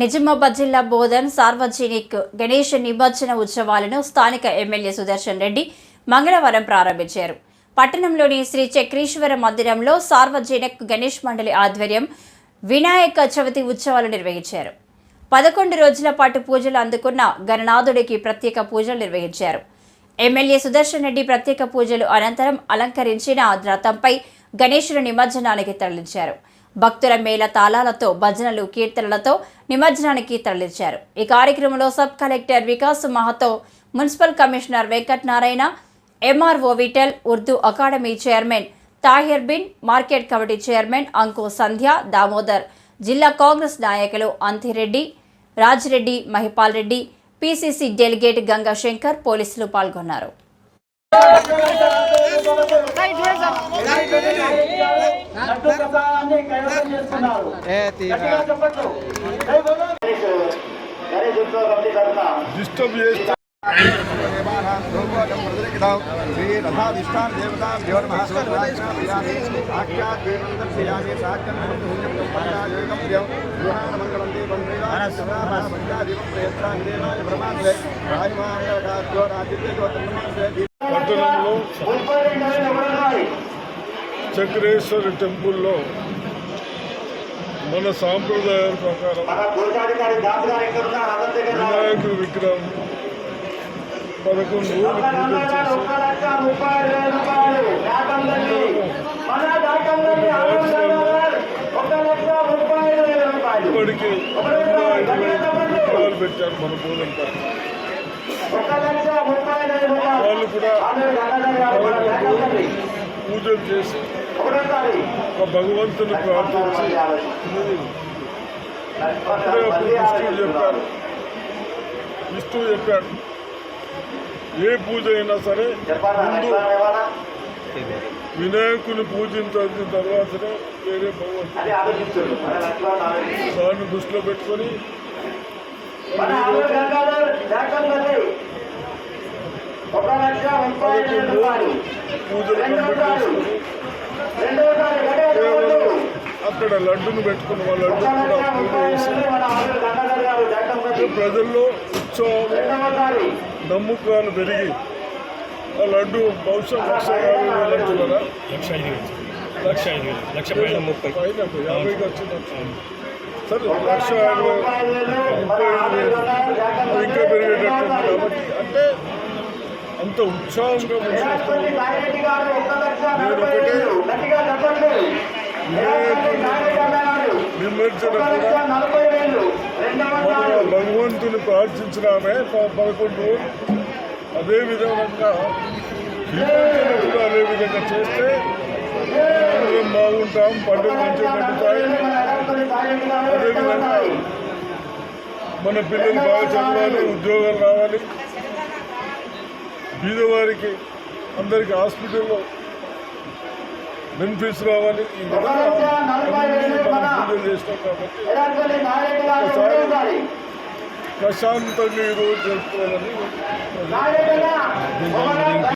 నిజామాబాద్ జిల్లా బోధన్ సార్వజనిక్ గణేష్ నిమజ్జన ఉత్సవాలను స్థానిక ఎమ్మెల్యే సుదర్శన్ రెడ్డి మంగళవారం ప్రారంభించారు. పట్టణంలోని శ్రీ చక్రీశ్వర మందిరంలో సార్వజనిక్ గణేష్ మండలి ఆధ్వర్యం వినాయక చవితి ఉత్సవాలు నిర్వహించారు. పదకొండు రోజుల పాటు పూజలు అందుకున్న గణనాథుడికి ప్రత్యేక పూజలు నిర్వహించారు. ఎమ్మెల్యే సుదర్శన్ రెడ్డి ప్రత్యేక పూజలు అనంతరం అలంకరించిన రథంపై గణేశుని నిమజ్జనానికి తరలించారు. భక్తుల మేళ తాళాలతో భజనలు కీర్తనలతో నిమజ్జనానికి తరలించారు. ఈ కార్యక్రమంలో sub collector Vikas Mahato municipal commissioner Venkat Narayana MRO Vittal Urdu academy chairman Tahir Bin market committee chairman Anku Sandhya Damodar జిల్లా కాంగ్రెస్ నాయకులు అంతిరెడ్డి రాజిరెడ్డి మహిపాల్ రెడ్డి పిసిసి డెలిగేట్ గంగా శంకర్ పోలీసులు పాల్గొన్నారు. నట్టు ప్రసాదాన్ని కైవసం చేస్తున్నారు. గట్టిగా చెప్పట్లు డిస్టర్బ్ చేస్తే. దేవనమః మంగళం దీపం పట్టణంలో ముప్పై రెండు వేల ఒకటి చక్రేశ్వర టెంపుల్లో మన సాంప్రదాయాల ప్రకారం. వినాయకుడి విగ్రహం పదకొండు ఇప్పటికీ పెట్టారు మన రూపాయలు. వాళ్ళు కూడా పూజలు చేసి ఒక భగవంతుని ప్రార్థించి అప్పుడే అప్పుడు విష్ణువు చెప్పారు విష్ణువు చెప్పాడు ఏ పూజ అయినా సరే ముందు వినాయకుని పూజించిన తర్వాతనే వేరే భగవంతుడు దాన్ని దృష్టిలో పెట్టుకొని ఒక లక్ష ముప్పై వేల రూపాయలు. అక్కడ లడ్డును పెట్టుకుని వాళ్ళ లడ్డు కూడా ప్రజల్లో ఉత్సవం నమ్మకాలు పెరిగి ఆ లడ్డు బహుశా లక్ష యాభై వేలు అంటున్నారా లక్ష ఐదు వేలు. లక్ష ఐదు వేలు. లక్ష పైన. ముప్పై. పైన యాభైకి వచ్చింది. సరే లక్ష యాభై ముప్పై ఇంకా పెరిగేటట్టుంది రెండవసారి మన భగవంతుని ప్రార్థించినామే పదకొండు. అదే విధంగా కూడా అదే విధంగా చేస్తే అందరం బాగుంటాం పండుగ మంచిగా పండుతాయి అదేవిధంగా మన పిల్లలు బాగా చదవాలి ఉద్యోగాలు రావాలి. బీదవారికి అందరికి హాస్పిటల్లో బెనిఫిట్స్ రావాలి. ఈ చేస్తాం కాబట్టి ప్రశాంతంగా ఈరోజు జరుపుకోవాలని